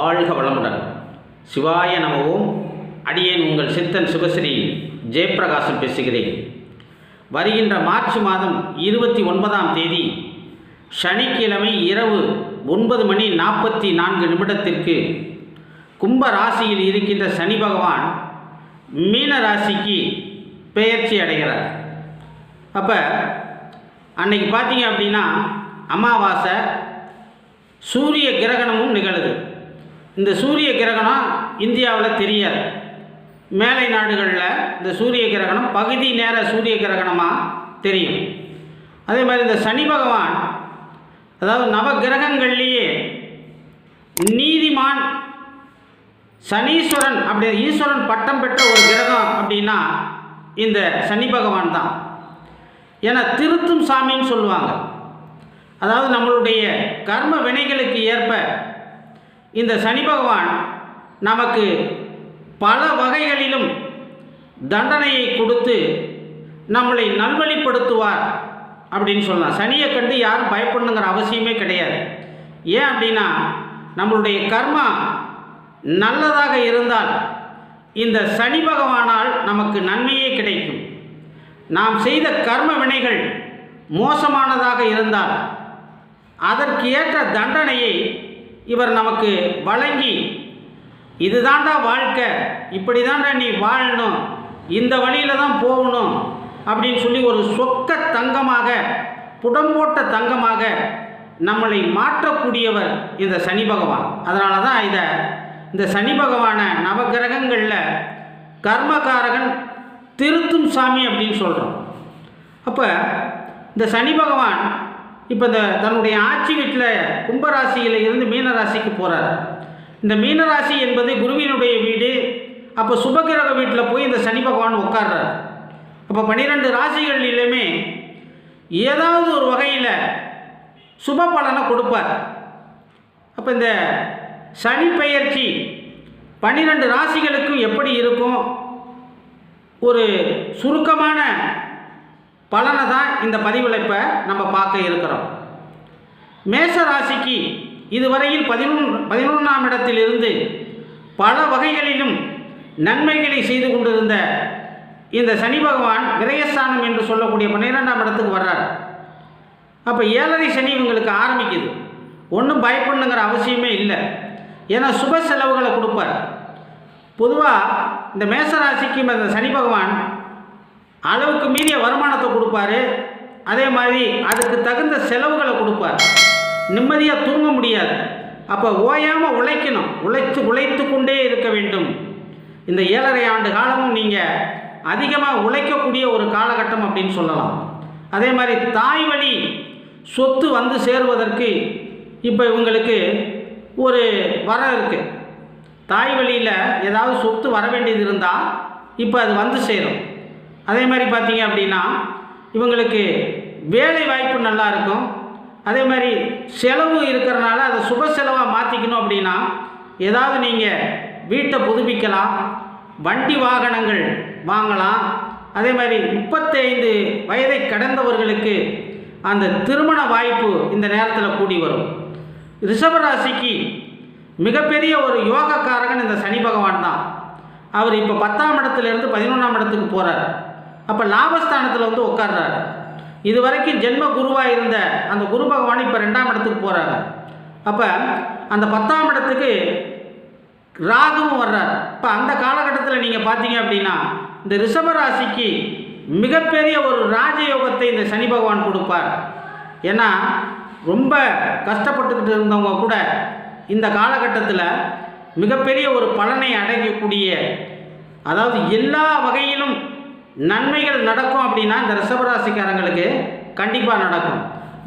வாழ்க வளமுடன். சிவாய நமவும் அடியேன் உங்கள் சித்தன் சுபஸ்ரீ ஜெயப்பிரகாசம் பேசுகிறேன். வருகின்ற மார்ச் மாதம் இருபத்தி ஒன்பதாம் தேதி சனிக்கிழமை இரவு ஒன்பது மணி நாற்பத்தி நான்கு நிமிடத்திற்கு கும்ப ராசியில் இருக்கின்ற சனி பகவான் மீன ராசிக்கு பெயர்ச்சி அடைகிறார். அப்போ அன்னைக்கு பார்த்தீங்க அப்படின்னா அமாவாசை சூரிய கிரகணமும் நிகழுது. இந்த சூரிய கிரகணம் இந்தியாவில் தெரியாது. மேலை நாடுகளில் இந்த சூரிய கிரகணம் பகுதி நேர சூரிய கிரகணமாக தெரியும். அதே மாதிரி இந்த சனி பகவான் அதாவது நவ கிரகங்கள்லேயே நீதிமான் சனீஸ்வரன் அப்படி ஈஸ்வரன் பட்டம் பெற்ற ஒரு கிரகம் அப்படின்னா இந்த சனி பகவான் தான். ஏன்னா திருத்தும் சாமின்னு சொல்லுவாங்க. அதாவது நம்மளுடைய கர்ம வினைகளுக்கு ஏற்ப இந்த சனி பகவான் நமக்கு பல வகைகளிலும் தண்டனையை கொடுத்து நம்மளை நல்வழிப்படுத்துவார் அப்படின்னு சொல்லலாம். சனியை கண்டு யாரும் பயப்படணுங்கிற அவசியமே கிடையாது. ஏன் அப்படின்னா நம்மளுடைய கர்மா நல்லதாக இருந்தால் இந்த சனி பகவானால் நமக்கு நன்மையே கிடைக்கும். நாம் செய்த கர்ம வினைகள் மோசமானதாக இருந்தால் அதற்கு ஏற்ற தண்டனையை இவர் நமக்கு வழங்கி இதுதான்டா வாழ்க்கை இப்படி தான்டா நீ வாழணும் இந்த வழியில் தான் போகணும் அப்படின்னு சொல்லி ஒரு சொக்க தங்கமாக புடம்போட்ட தங்கமாக நம்மளை மாற்றக்கூடியவர் இந்த சனி பகவான். அதனால தான் இதை இந்த சனி பகவானை நவகிரகங்களில் கர்மகாரகன் திருத்தும் சாமி அப்படின்னு சொல்கிறோம் அப்போ இந்த சனி பகவான் இப்போ இந்த தன்னுடைய ஆட்சி வீட்டில் கும்பராசியில் இருந்து மீனராசிக்கு போகிறார் இந்த மீனராசி என்பது குருவினுடைய வீடு. அப்போ சுபகிரக வீட்டில் போய் இந்த சனி பகவான் உட்கார்றார். அப்போ பன்னிரெண்டு ராசிகளிலுமே ஏதாவது ஒரு வகையில் சுப பலனை கொடுப்பார். அப்போ இந்த சனி பெயர்ச்சி பன்னிரெண்டு ராசிகளுக்கும் எப்படி இருக்கும்? ஒரு சுருக்கமான பலனை தான் இந்த பதிவில் இப்போ நம்ம பார்க்க இருக்கிறோம். மேச ராசிக்கு இதுவரையில் பதினொன்று பதினொன்றாம் இடத்திலிருந்து பல வகைகளிலும் நன்மைகளை செய்து கொண்டிருந்த இந்த சனி பகவான் விரயஸ்தானம் என்று சொல்லக்கூடிய பன்னிரெண்டாம் இடத்துக்கு வர்றார். அப்போ ஏழரை சனி இவங்களுக்கு ஆரம்பிக்குது. ஒன்றும் பயப்படணுங்கிற அவசியமே இல்லை. ஏன்னா சுப செலவுகளை கொடுப்பார். பொதுவாக இந்த மேசராசிக்கு இந்த சனி பகவான் அளவுக்கு மீறிய வருமானத்தை கொடுப்பாரு. அதே மாதிரி அதுக்கு தகுந்த செலவுகளை கொடுப்பார். நிம்மதியாக தூங்க முடியாது. அப்போ ஓயாமல் உழைக்கணும். உழைத்து உழைத்து கொண்டே இருக்க வேண்டும். இந்த ஏழரை ஆண்டு காலமும் நீங்கள் அதிகமாக உழைக்கக்கூடிய ஒரு காலகட்டம் அப்படின்னு சொல்லலாம். அதே மாதிரி தாய் வழி சொத்து வந்து சேருவதற்கு இப்போ இவங்களுக்கு ஒரு வர இருக்குது தாய் வழியில் ஏதாவது சொத்து வர வேண்டியது இருந்தால் இப்போ அது வந்து சேரும். அதே மாதிரி பார்த்தீங்க அப்படின்னா இவங்களுக்கு வேலை வாய்ப்பு நல்லா இருக்கும். அதே மாதிரி செலவு இருக்கிறனால அதை சுப செலவாக மாற்றிக்கணும் அப்படின்னா ஏதாவது நீங்கள் வீட்டை புதுப்பிக்கலாம் வண்டி வாகனங்கள் வாங்கலாம். அதே மாதிரி முப்பத்தைந்து வயதை கடந்தவர்களுக்கு அந்த திருமண வாய்ப்பு இந்த நேரத்தில் கூடி வரும். ரிஷபராசிக்கு மிகப்பெரிய ஒரு யோகக்காரகன் இந்த சனி பகவான் தான். அவர் இப்போ பத்தாம் இடத்துலேருந்து பதினொன்றாம் இடத்துக்கு போகிறார் அப்போ லாபஸ்தானத்தில் வந்து உட்கார்றாரு. இது வரைக்கும் ஜென்ம குருவாக இருந்த அந்த குரு பகவான் இப்போ ரெண்டாம் இடத்துக்கு போகிறாங்க அப்போ அந்த பத்தாம் இடத்துக்கு ராகுவும் வர்றார். இப்போ அந்த காலகட்டத்தில் நீங்கள் பார்த்தீங்க அப்படின்னா இந்த ரிஷபராசிக்கு மிகப்பெரிய ஒரு ராஜயோகத்தை இந்த சனி பகவான் கொடுப்பார். ஏன்னா ரொம்ப கஷ்டப்பட்டுக்கிட்டு இருந்தவங்க கூட இந்த காலகட்டத்தில் மிகப்பெரிய ஒரு பலனை அடையக்கூடிய அதாவது எல்லா வகையிலும் நன்மைகள் நடக்கும் அப்படின்னா இந்த ரிஷபராசிக்காரங்களுக்கு கண்டிப்பாக நடக்கும்.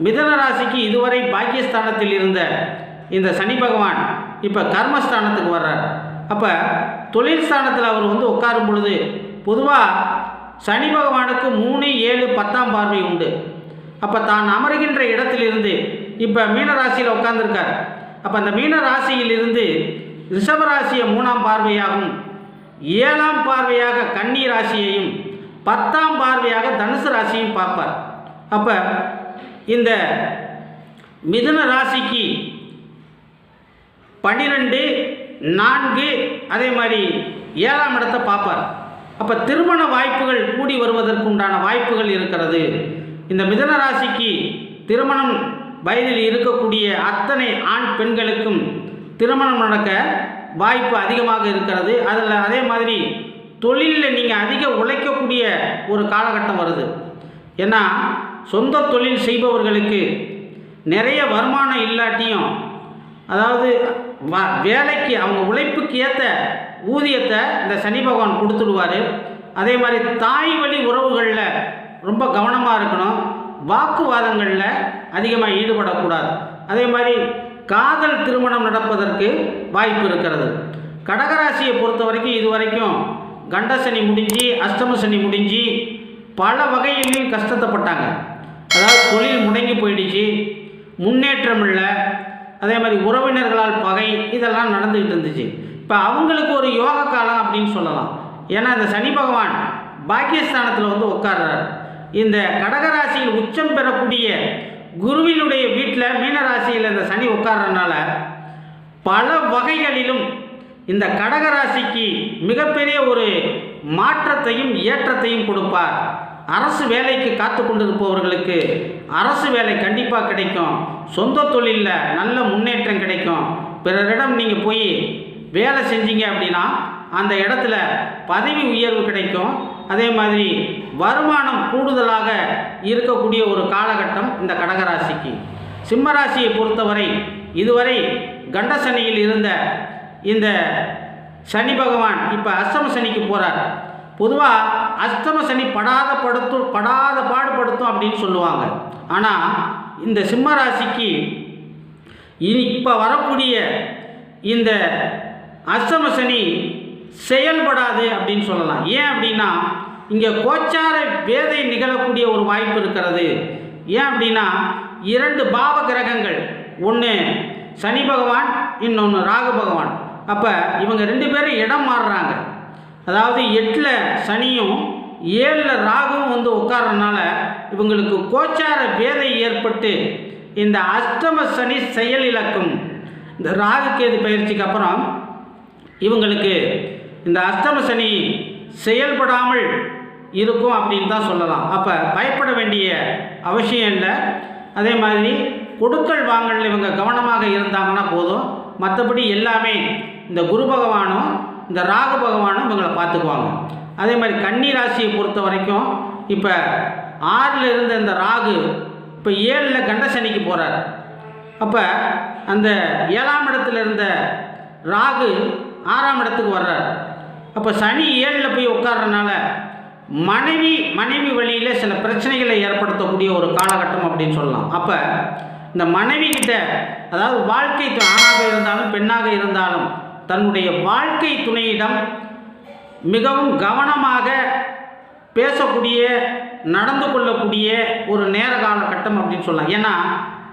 மிதன ராசிக்கு இதுவரை பாக்கியஸ்தானத்தில் இருந்த இந்த சனி பகவான் இப்போ கர்மஸ்தானத்துக்கு வர்றார். அப்போ தொழில் ஸ்தானத்தில் அவர் வந்து உட்காரும் பொழுது பொதுவாக சனி பகவானுக்கு மூணு ஏழு பத்தாம் பார்வை உண்டு. அப்போ தான் அமருகின்ற இடத்திலிருந்து இப்போ மீனராசியில் உட்கார்ந்துருக்கார். அப்போ அந்த மீன ராசியிலிருந்து ரிஷபராசியை மூணாம் பார்வையாகவும் ஏழாம் பார்வையாக கன்னி ராசியையும் பத்தாம் பார்வையாக தனுசு ராசியும் பார்ப்பார். அப்போ இந்த மிதுன ராசிக்கு பன்னிரெண்டு நான்கு அதே மாதிரி ஏழாம் இடத்தை பார்ப்பார். அப்போ திருமண வாய்ப்புகள் கூடி வருவதற்கு உண்டான வாய்ப்புகள் இருக்கிறது. இந்த மிதன ராசிக்கு திருமணம் வயதில் இருக்கக்கூடிய அத்தனை ஆண் பெண்களுக்கும் திருமணம் நடக்க வாய்ப்பு அதிகமாக இருக்கிறது. அதில் அதே மாதிரி தொழிலில் நீங்கள் அதிக உழைக்கக்கூடிய ஒரு காலகட்டம் வருது. ஏன்னா சொந்த தொழில் செய்பவர்களுக்கு நிறைய வருமானம் இல்லாட்டியும் அதாவது வேலைக்கு அவங்க உழைப்புக்கு ஏற்ற ஊதியத்தை இந்த சனி பகவான் கொடுத்துடுவார். அதே மாதிரி தாய் வழி உறவுகளில் ரொம்ப கவனமாக இருக்கணும். வாக்குவாதங்களில் அதிகமாக ஈடுபடக்கூடாது. அதே மாதிரி காதல் திருமணம் நடப்பதற்கு வாய்ப்பு இருக்கிறது. கடகராசியை பொறுத்த வரைக்கும் இது வரைக்கும் கண்ட சனி முடிஞ்சு அஷ்டம சனி முடிஞ்சு பல வகையிலையும் கஷ்டத்தைப்பட்டாங்க. அதாவது தொழில் முடங்கி போயிடுச்சு முன்னேற்றம் இல்லை அதே மாதிரி உறவினர்களால் பகை இதெல்லாம் நடந்துக்கிட்டு இருந்துச்சு. இப்போ அவங்களுக்கு ஒரு யோக காலம் அப்படின்னு சொல்லலாம். ஏன்னா இந்த சனி பகவான் பாக்கியஸ்தானத்தில் வந்து உட்கார்றார். இந்த கடகராசியில் உச்சம் பெறக்கூடிய குருவினுடைய வீட்டில் மீனராசியில் இந்த சனி உட்கார்றதுனால பல வகைகளிலும் இந்த கடகராசிக்கு மிகப்பெரிய ஒரு மாற்றத்தையும் ஏற்றத்தையும் கொடுப்பார். அரசு வேலைக்கு காத்து கொண்டிருப்பவர்களுக்கு அரசு வேலை கண்டிப்பாக கிடைக்கும். சொந்த தொழிலில் நல்ல முன்னேற்றம் கிடைக்கும். பிறரிடம் நீங்கள் போய் வேலை செஞ்சீங்க அப்படின்னா அந்த இடத்துல பதவி உயர்வு கிடைக்கும். அதே மாதிரி வருமானம் கூடுதலாக இருக்கக்கூடிய ஒரு காலகட்டம் இந்த கடகராசிக்கு. சிம்மராசியை பொறுத்தவரை இதுவரை கண்டசனியில் இருந்த இந்த சனி பகவான் இப்போ அஸ்தம சனிக்கு போகிறார் பொதுவாக அஸ்தம சனி படாத படுத்தும் படாத பாடுபடுத்தும் அப்படின்னு சொல்லுவாங்க. ஆனால் இந்த சிம்ம ராசிக்கு இனி இப்போ வரக்கூடிய இந்த அஸ்தம சனி செயல்படாது அப்படின்னு சொல்லலாம். ஏன் அப்படின்னா இங்கே கோச்சார வேதை நிகழக்கூடிய ஒரு வாய்ப்பு இருக்கிறது. ஏன் அப்படின்னா இரண்டு பாவ கிரகங்கள். ஒன்று சனி பகவான் இன்னொன்று ராகு பகவான். அப்போ இவங்க ரெண்டு பேரும் இடம் மாறுறாங்க. அதாவது எட்டில் சனியும் ஏழில் ராகுவும் வந்து உட்கார்றதுனால இவங்களுக்கு கோச்சார வேதை ஏற்பட்டு இந்த அஷ்டம சனி செயல் இழக்கும். இந்த ராகு கேது பயிற்சிக்கு அப்புறம் இவங்களுக்கு இந்த அஷ்டம சனி செயல்படாமல் இருக்கும் அப்படின்னு தான் சொல்லலாம். அப்போ பயப்பட வேண்டிய அவசியம் இல்லை. அதே மாதிரி கொடுக்கல் வாங்கல் இவங்க கவனமாக இருந்தாங்கன்னா போதும். மற்றபடி எல்லாமே இந்த குரு பகவானும் இந்த ராகு பகவானும் இவங்களை பார்த்துக்குவாங்க. அதே மாதிரி கன்னி ராசியை பொறுத்த வரைக்கும் இப்போ ஆறில் இருந்த இந்த ராகு இப்போ ஏழில் கண்டசனிக்கு போகிறார் அப்போ அந்த ஏழாம் இடத்துல இருந்த ராகு ஆறாம் இடத்துக்கு வர்றார். அப்போ சனி ஏழில் போய் உட்கார்றனால மனைவி மனைவி வழியில் சில பிரச்சனைகளை ஏற்படுத்தக்கூடிய ஒரு காலகட்டம் அப்படின்னு சொல்லலாம். அப்போ இந்த மனைவி கிட்ட அதாவது வாழ்க்கை ஆணாக இருந்தாலும் பெண்ணாக இருந்தாலும் தன்னுடைய வாழ்க்கை துணையிடம் மிகவும் கவனமாக பேசக்கூடிய நடந்து கொள்ளக்கூடிய ஒரு நேர காலகட்டம் அப்படின்னு சொல்லலாம். ஏன்னா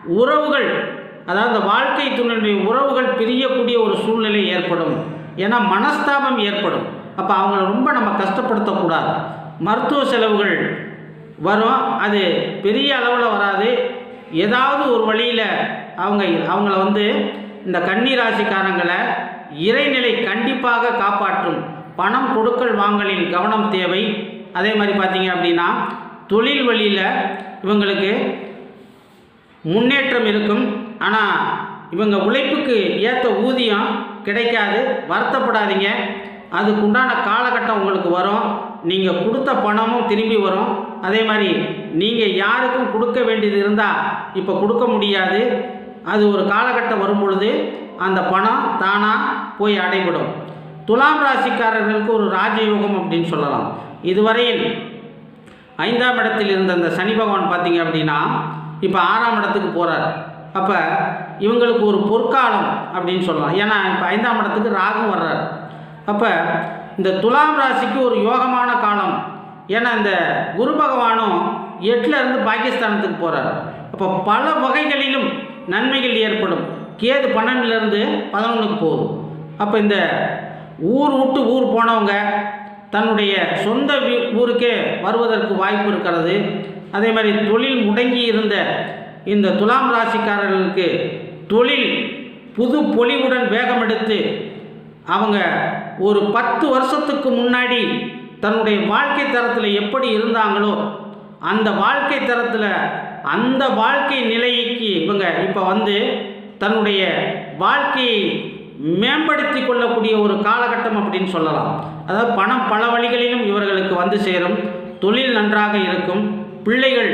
உறவுகள் அதாவது இந்த வாழ்க்கை துணையுடைய உறவுகள் பிரியக்கூடிய ஒரு சூழ்நிலை ஏற்படும். ஏன்னா மனஸ்தாபம் ஏற்படும். அப்போ அவங்கள ரொம்ப நம்ம கஷ்டப்படுத்தக்கூடாது. மருத்துவ செலவுகள் வரும். அது பெரிய அளவில் வராது. ஏதாவது ஒரு வழியில் அவங்க அவங்கள வந்து இந்த கன்னி ராசிக்காரங்களை இறைநிலை கண்டிப்பாக காப்பாற்றும். பணம் கொடுக்கல் வாங்கலில் கவனம் தேவை. அதே மாதிரி பார்த்தீங்க அப்படின்னா தொழில் வழியில் இவங்களுக்கு முன்னேற்றம் இருக்கும். ஆனால் இவங்க உழைப்புக்கு ஏற்ற ஊதியம் கிடைக்காது. வருத்தப்படாதீங்க. அதுக்குண்டான காலகட்டம் உங்களுக்கு வரும். நீங்கள் கொடுத்த பணமும் திரும்பி வரும். அதே மாதிரி நீங்கள் யாருக்கும் கொடுக்க வேண்டியது இருந்தால் இப்போ கொடுக்க முடியாது. அது ஒரு காலகட்டம் வரும்பொழுது அந்த பணம் தானாக போய் அடைபடும். துலாம் ராசிக்காரர்களுக்கு ஒரு ராஜயோகம் அப்படின்னு சொல்லலாம். இதுவரையில் ஐந்தாம் இடத்தில் இருந்த அந்த சனி பகவான் பார்த்தீங்க அப்படின்னா இப்போ ஆறாம் இடத்துக்கு போகிறார் அப்போ இவங்களுக்கு ஒரு பொற்காலம் அப்படின்னு சொல்லலாம். ஏன்னா இப்போ ஐந்தாம் இடத்துக்கு ராகும் வர்றார். அப்போ இந்த துலாம் ராசிக்கு ஒரு யோகமான காலம். ஏன்னா இந்த குரு பகவானும் எட்டில் இருந்து பாகிஸ்தானத்துக்கு போகிறார் அப்போ பல வகைகளிலும் நன்மைகள் ஏற்படும். கேது பன்னெண்டுலேருந்து பதினொன்றுக்கு போகும் அப்போ இந்த ஊர் விட்டு ஊர் போனவங்க தன்னுடைய சொந்த வீ- ஊருக்கே வருவதற்கு வாய்ப்பு இருக்கிறது. அதே மாதிரி தொழில் முடங்கி இருந்த இந்த துலாம் ராசிக்காரர்களுக்கு தொழில் புது பொலிவுடன் வேகமெடுத்து அவங்க ஒரு பத்து வருஷத்துக்கு முன்னாடி தன்னுடைய வாழ்க்கை தரத்தில் எப்படி இருந்தாங்களோ அந்த வாழ்க்கை தரத்தில் அந்த வாழ்க்கை நிலைக்கு இவங்க இப்போ வந்து தன்னுடைய வாழ்க்கையை மேம்படுத்தி கொள்ளக்கூடிய ஒரு காலகட்டம் அப்படின்னு சொல்லலாம். அதாவது பணம் பல வழிகளிலும் இவர்களுக்கு வந்து சேரும். தொழில் நன்றாக இருக்கும். பிள்ளைகள்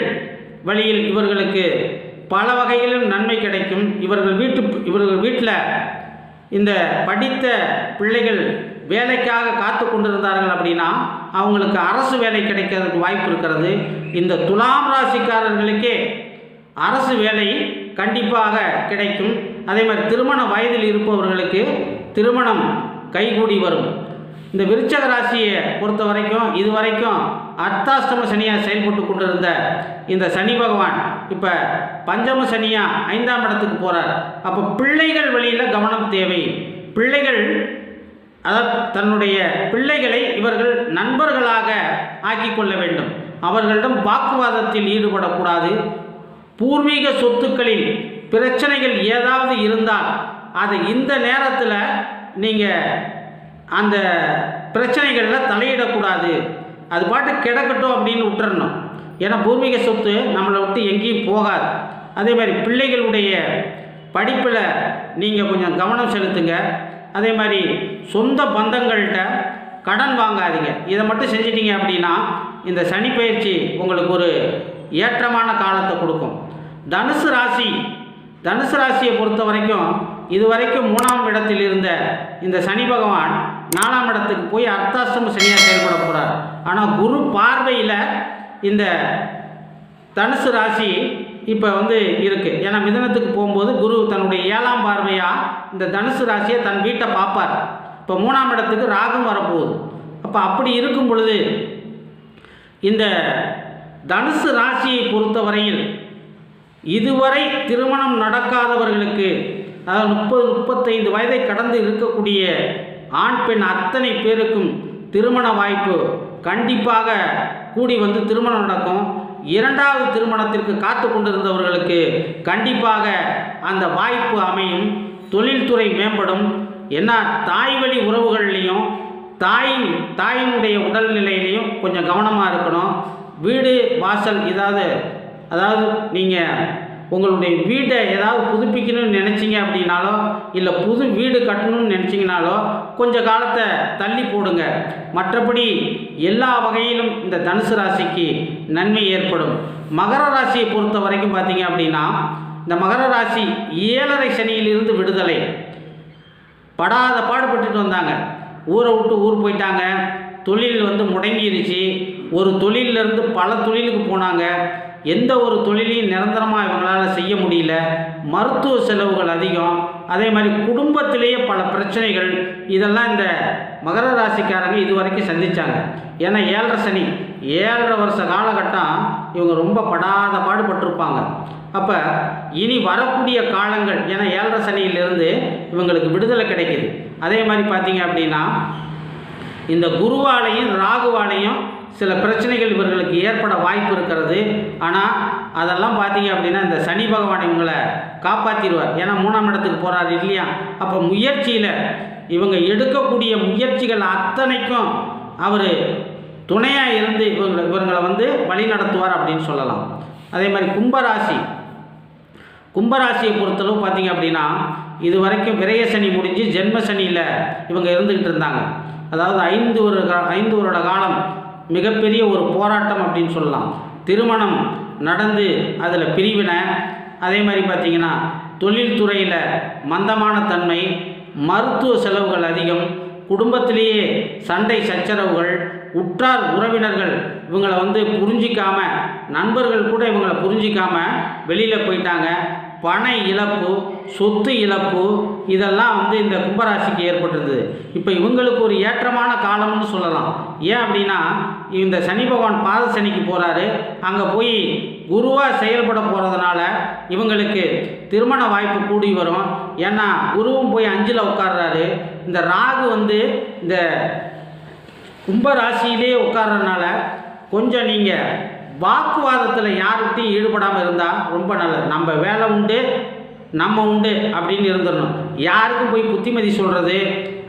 வழியில் இவர்களுக்கு பல வகையிலும் நன்மை கிடைக்கும். இவர்கள் வீட்டு இவர்கள் வீட்டில் இந்த படித்த பிள்ளைகள் வேலைக்காக காத்து கொண்டிருந்தார்கள் அப்படின்னா அவங்களுக்கு அரசு வேலை கிடைக்கிறதுக்கு வாய்ப்பு இருக்கிறது. இந்த துலாம் ராசிக்காரர்களுக்கே அரசு வேலை கண்டிப்பாக கிடைக்கும். அதே மாதிரி திருமண வயதில் இருப்பவர்களுக்கு திருமணம் கைகூடி வரும். இந்த விருச்சக ராசியை பொறுத்த வரைக்கும் இது வரைக்கும் அர்த்தாஷ்டம சனியாக செயல்பட்டு கொண்டிருந்த இந்த சனி பகவான் இப்போ பஞ்சம சனியாக ஐந்தாம் இடத்துக்கு போகிறார் அப்போ பிள்ளைகள் வழியில் கவனம் தேவை. பிள்ளைகள் அதாவது தன்னுடைய பிள்ளைகளை இவர்கள் நண்பர்களாக ஆக்கி கொள்ள வேண்டும். அவர்களிடம் வாக்குவாதத்தில் ஈடுபடக்கூடாது. பூர்வீக சொத்துக்களில் பிரச்சனைகள் ஏதாவது இருந்தால் அது இந்த நேரத்தில் நீங்கள் அந்த பிரச்சனைகளில் தலையிடக்கூடாது. அது பாட்டு கிடக்கட்டும் அப்படின்னு விட்டுறணும். ஏன்னா பூர்வீக சொத்து நம்மளை விட்டு எங்கேயும் போகாது. அதே மாதிரி பிள்ளைகளுடைய படிப்பில் நீங்கள் கொஞ்சம் கவனம் செலுத்துங்க. அதே மாதிரி சொந்த பந்தங்கள்கிட்ட கடன் வாங்காதீங்க. இதை மட்டும் செஞ்சிட்டீங்க அப்படின்னா இந்த சனி பயிற்சி உங்களுக்கு ஒரு ஏற்றமான காலத்தை கொடுக்கும். தனுசு ராசி தனுசு ராசியை பொறுத்த வரைக்கும் இதுவரைக்கும் மூணாம் இடத்தில் இருந்த இந்த சனி பகவான் நாலாம் இடத்துக்கு போய் அர்த்தாசிரம சனியாக செயல்பட போகிறார் ஆனால் குரு பார்வையில் இந்த தனுசு ராசி இப்போ வந்து இருக்குது ஏன்னா மிதனத்துக்கு போகும்போது குரு தன்னுடைய ஏழாம் பார்வையாக இந்த தனுசு ராசியை தன் வீட்டை பார்ப்பார். இப்போ மூணாம் இடத்துக்கு ராகும் வரப்போகுது. அப்போ அப்படி இருக்கும் பொழுது இந்த தனுசு ராசியை பொறுத்தவரையில் இதுவரை திருமணம் நடக்காதவர்களுக்கு அதாவது முப்பது முப்பத்தைந்து வயதை கடந்து இருக்கக்கூடிய ஆண் பெண் அத்தனை பேருக்கும் திருமண வாய்ப்பு கண்டிப்பாக கூடி வந்து திருமணம் நடக்கும். இரண்டாவது திருமணத்திற்கு காத்து கொண்டிருந்தவர்களுக்கு கண்டிப்பாக அந்த வாய்ப்பு அமையும். தொழில்துறை மேம்படும். என்ன தாய் வழி உறவுகள்லேயும் தாய் தாயினுடைய உடல்நிலையிலையும் கொஞ்சம் கவனமாக இருக்கணும். வீடு வாசல் ஏதாவது அதாவது நீங்கள் உங்களுடைய வீட்டை ஏதாவது புதுப்பிக்கணும்னு நினச்சிங்க அப்படின்னாலோ இல்லை புது வீடு கட்டணும்னு நினச்சிங்கனாலோ கொஞ்ச காலத்தை தள்ளி போடுங்க. மற்றபடி எல்லா வகையிலும் இந்த தனுசு ராசிக்கு நன்மை ஏற்படும். மகர ராசியை பொறுத்த வரைக்கும் பார்த்தீங்க அப்படின்னா இந்த மகர ராசி ஏழரை சனியிலிருந்து விடுதலை. படாத பாடுபட்டுட்டு வந்தாங்க. ஊரை விட்டு ஊர் போயிட்டாங்க. தொழில் வந்து முடங்கிருச்சு. ஒரு தொழிலிருந்து பல தொழிலுக்கு போனாங்க. எந்த ஒரு தொழிலையும் நிரந்தரமாக இவங்களால் செய்ய முடியல. மருத்துவ செலவுகள் அதிகம். அதே மாதிரி குடும்பத்திலேயே பல பிரச்சனைகள். இதெல்லாம் இந்த மகர ராசிக்காரங்க இது வரைக்கும் சந்தித்தாங்க ஏன்னா ஏழரை சனி. ஏழரை வருஷ காலகட்டம் இவங்க ரொம்ப படாத பாடுபட்டிருப்பாங்க. அப்போ இனி வரக்கூடிய காலங்கள் ஏன்னா ஏழரை சனியிலிருந்து இவங்களுக்கு விடுதலை கிடைக்குது. அதே மாதிரி பார்த்தீங்க அப்படின்னா இந்த குருவாலையும் ராகுவாலையும் சில பிரச்சனைகள் இவர்களுக்கு ஏற்பட வாய்ப்பு இருக்கிறது. ஆனால் அதெல்லாம் பார்த்தீங்க அப்படின்னா இந்த சனி பகவான் இவங்களை காப்பாற்றிடுவார் ஏன்னா மூணாம் இடத்துக்கு போகிறார் இல்லையா? அப்போ முயற்சியில் இவங்க எடுக்கக்கூடிய முயற்சிகள் அத்தனைக்கும் அவர் துணையாக இருந்து இவங்களை இவங்களை வந்து வழி நடத்துவார் அப்படின்னு சொல்லலாம். அதே மாதிரி கும்பராசி. கும்பராசியை பொறுத்தளவு பார்த்தீங்க அப்படின்னா இது வரைக்கும் விரய சனி முடிஞ்சு ஜென்ம சனியில் இவங்க இருந்துக்கிட்டு இருந்தாங்க. அதாவது ஐந்து ஒரு ஐந்து வருட காலம் மிகப்பெரிய ஒரு போராட்டம் அப்படின்னு சொல்லலாம். திருமணம் நடந்து அதில் பிரிவினை அதே மாதிரி பார்த்தீங்கன்னா தொழில்துறையில் மந்தமான தன்மை மருத்துவ செலவுகள் அதிகம் குடும்பத்திலேயே சண்டை சச்சரவுகள் உற்றார் உறவினர்கள் இவங்களை வந்து புரிஞ்சிக்காம நண்பர்கள் கூட இவங்களை புரிஞ்சிக்காம வெளியில் போயிட்டாங்க. பண இழப்பு சொத்து இழப்பு இதெல்லாம் வந்து இந்த கும்பராசிக்கு ஏற்பட்டிருந்தது. இப்போ இவங்களுக்கு ஒரு ஏற்றமான காலம்னு சொல்லலாம். ஏன் அப்படின்னா இந்த சனி பகவான் பாத சனிக்கு போகிறாரு அங்கே போய் குருவாக செயல்பட போகிறதுனால இவங்களுக்கு திருமண வாய்ப்பு கூடி வரும். ஏன்னா குருவும் போய் அஞ்சில் உட்கார்றாரு. இந்த ராகு வந்து இந்த கும்ப ராசியிலே உட்கார்றதுனால கொஞ்சம் நீங்கள் வாக்குவாதத்தில் யார்கிட்டையும் ஈடுபடாமல் இருந்தால் ரொம்ப நல்லது. நம்ம வேலை உண்டு நம்ம உண்டு அப்படின்னு இருந்துடணும். யாருக்கும் போய் புத்திமதி சொல்கிறது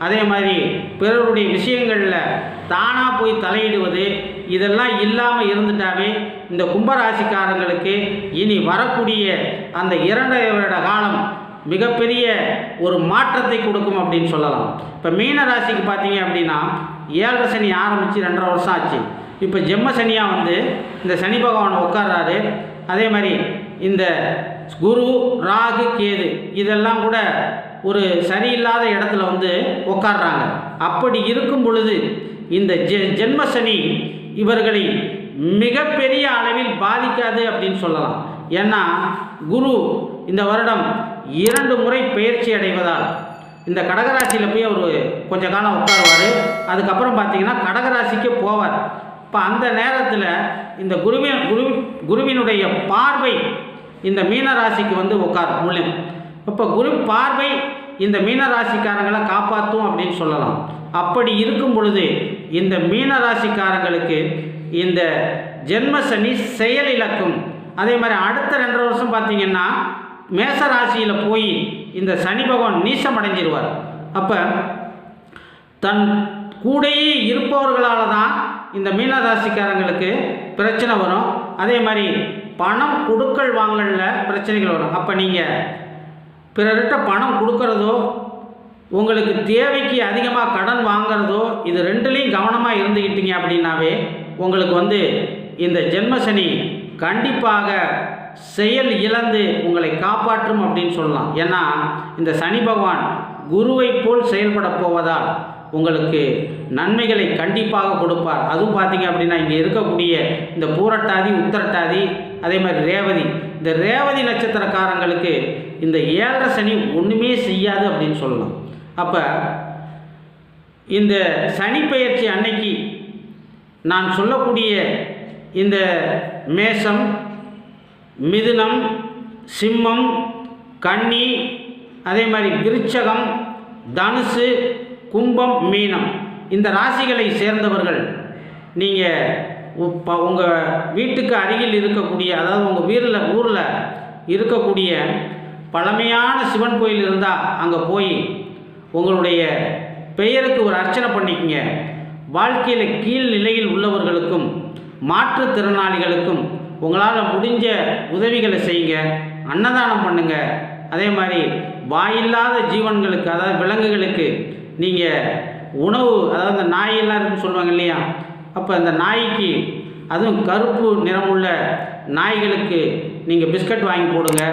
அதே மாதிரி பிறருடைய விஷயங்களில் தானாக போய் தலையிடுவது இதெல்லாம் இல்லாமல் இருந்துட்டாவே இந்த கும்பராசிக்காரங்களுக்கு இனி வரக்கூடிய அந்த இரண்டரை வருட காலம் மிகப்பெரிய ஒரு மாற்றத்தை கொடுக்கும் அப்படின்னு சொல்லலாம். இப்போ மீன ராசிக்கு பார்த்தீங்க அப்படின்னா ஏழரை சனி ஆரம்பித்து ரெண்டரை வருஷம் ஆச்சு. இப்போ ஜெம்ம சனியாக வந்து இந்த சனி பகவான் உட்கார்றாரு. அதே மாதிரி இந்த குரு ராகு கேது இதெல்லாம் கூட ஒரு சரியில்லாத இடத்துல வந்து உட்கார்றாங்க அப்படி இருக்கும் பொழுது இந்த ஜெ ஜென்ம சனி இவர்களை மிகப்பெரிய அளவில் பாதிக்காது அப்படின்னு சொல்லலாம். ஏன்னா குரு இந்த வருடம் இரண்டு முறை பயிற்சி அடைவதால் இந்த கடகராசியில் போய் அவர் கொஞ்ச காலம் உட்காருவார். அதுக்கப்புறம் பார்த்தீங்கன்னா கடகராசிக்கு போவார். இப்போ அந்த நேரத்தில் இந்த குருவின் குரு குருவினுடைய பார்வை இந்த மீன ராசிக்கு வந்து உட்கார் மூலியம். இப்போ குரு பார்வை இந்த மீன ராசிக்காரங்களை காப்பாற்றும் அப்படின்னு சொல்லலாம். அப்படி இருக்கும் பொழுது இந்த மீன ராசிக்காரங்களுக்கு இந்த ஜென்ம சனி செயல் இழக்கும். அதே மாதிரி அடுத்த ரெண்டரை வருஷம் பார்த்தீங்கன்னா மேச ராசியில் போய் இந்த சனி பகவான் நீசம் அடைஞ்சிருவார் அப்போ தன் கூடையே இருப்பவர்களால் தான் இந்த மீனராசிக்காரங்களுக்கு பிரச்சனை வரும். அதே மாதிரி பணம் கொடுக்கல் வாங்கல பிரச்சனைகள் வரும். அப்போ நீங்கள் பிறர்கிட்ட பணம் கொடுக்கறதோ உங்களுக்கு தேவைக்கு அதிகமாக கடன் வாங்கிறதோ இது ரெண்டுலேயும் கவனமாக இருந்துக்கிட்டீங்க அப்படின்னாவே உங்களுக்கு வந்து இந்த ஜென்மசனி கண்டிப்பாக செயல் இழந்து உங்களை காப்பாற்றும் அப்படின்னு சொல்லலாம். ஏன்னா இந்த சனி பகவான் குருவை போல் செயல்பட போவதால் உங்களுக்கு நன்மைகளை கண்டிப்பாக கொடுப்பார். அதுவும் பார்த்தீங்க அப்படின்னா இங்கே இருக்கக்கூடிய இந்த பூரட்டாதி உத்தரட்டாதி அதே மாதிரி ரேவதி. இந்த ரேவதி நட்சத்திரக்காரங்களுக்கு இந்த ஏழரை சனி ஒன்றுமே செய்யாது அப்படின்னு சொல்லலாம். அப்போ இந்த சனி பெயர்ச்சி அன்னைக்கு நான் சொல்லக்கூடிய இந்த மேஷம் மிதுனம் சிம்மம் கன்னி அதே மாதிரி விருச்சகம் தனுசு கும்பம் மீனம் இந்த ராசிகளை சேர்ந்தவர்கள் நீங்கள் உங்கள் வீட்டுக்கு அருகில் இருக்கக்கூடிய அதாவது உங்கள் வீரில் ஊரில் இருக்கக்கூடிய பழமையான சிவன் கோயில் இருந்தால் அங்கே போய் உங்களுடைய பெயருக்கு ஒரு அர்ச்சனை பண்ணிக்கங்க. வாழ்க்கையில் கீழ் நிலையில் உள்ளவர்களுக்கும் மாற்றுத்திறனாளிகளுக்கும் உங்களால் முடிஞ்ச உதவிகளை செய்யுங்க. அன்னதானம் பண்ணுங்க. அதே மாதிரி வாயில்லாத ஜீவன்களுக்கு அதாவது விலங்குகளுக்கு நீங்கள் உணவு அதாவது இந்த நாயெல்லாம் இருக்குன்னு சொல்லுவாங்க இல்லையா? அப்போ அந்த நாய்க்கு அதுவும் கருப்பு நிறமுள்ள நாய்களுக்கு நீங்கள் பிஸ்கட் வாங்கி போடுங்க.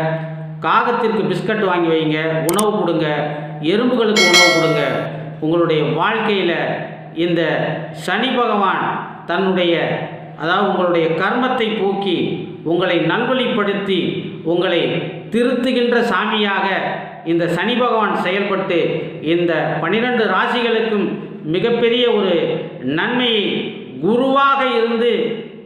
காகத்திற்கு பிஸ்கட் வாங்கி வைங்க. உணவு கொடுங்க. எறும்புகளுக்கு உணவு கொடுங்க. உங்களுடைய வாழ்க்கையில் இந்த சனி பகவான் தன்னுடைய அதாவது உங்களுடைய கர்மத்தை போக்கி உங்களை நல்வழிப்படுத்தி உங்களை திருத்துகின்ற சாமியாக இந்த சனி பகவான் செயல்பட்டு இந்த பன்னிரண்டு ராசிகளுக்கும் மிகப்பெரிய ஒரு நன்மையை குருவாக இருந்து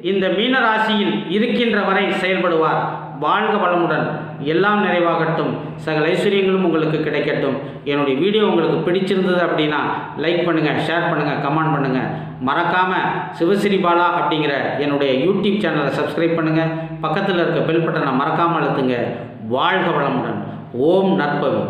இந்த மீன ராசியில் இருக்கின்ற வரை செயல்படுவார். வாழ்க வளமுடன். எல்லாம் நிறைவாகட்டும். சகல ஐஸ்வர்யங்களும் உங்களுக்கு கிடைக்கட்டும். என்னுடைய வீடியோ உங்களுக்கு பிடிச்சிருந்தது அப்படின்னா லைக் பண்ணுங்கள் ஷேர் பண்ணுங்கள் கமெண்ட் பண்ணுங்கள் மறக்காமல் சிவஸ்ரீ பாலா அப்படிங்கிற என்னுடைய யூடியூப் சேனலை சப்ஸ்கிரைப் பண்ணுங்கள் பக்கத்தில் இருக்க பெல் பட்டனை மறக்காமல் அழுத்துங்க. வாழ்க வளமுடன். ஓம் நற்பவி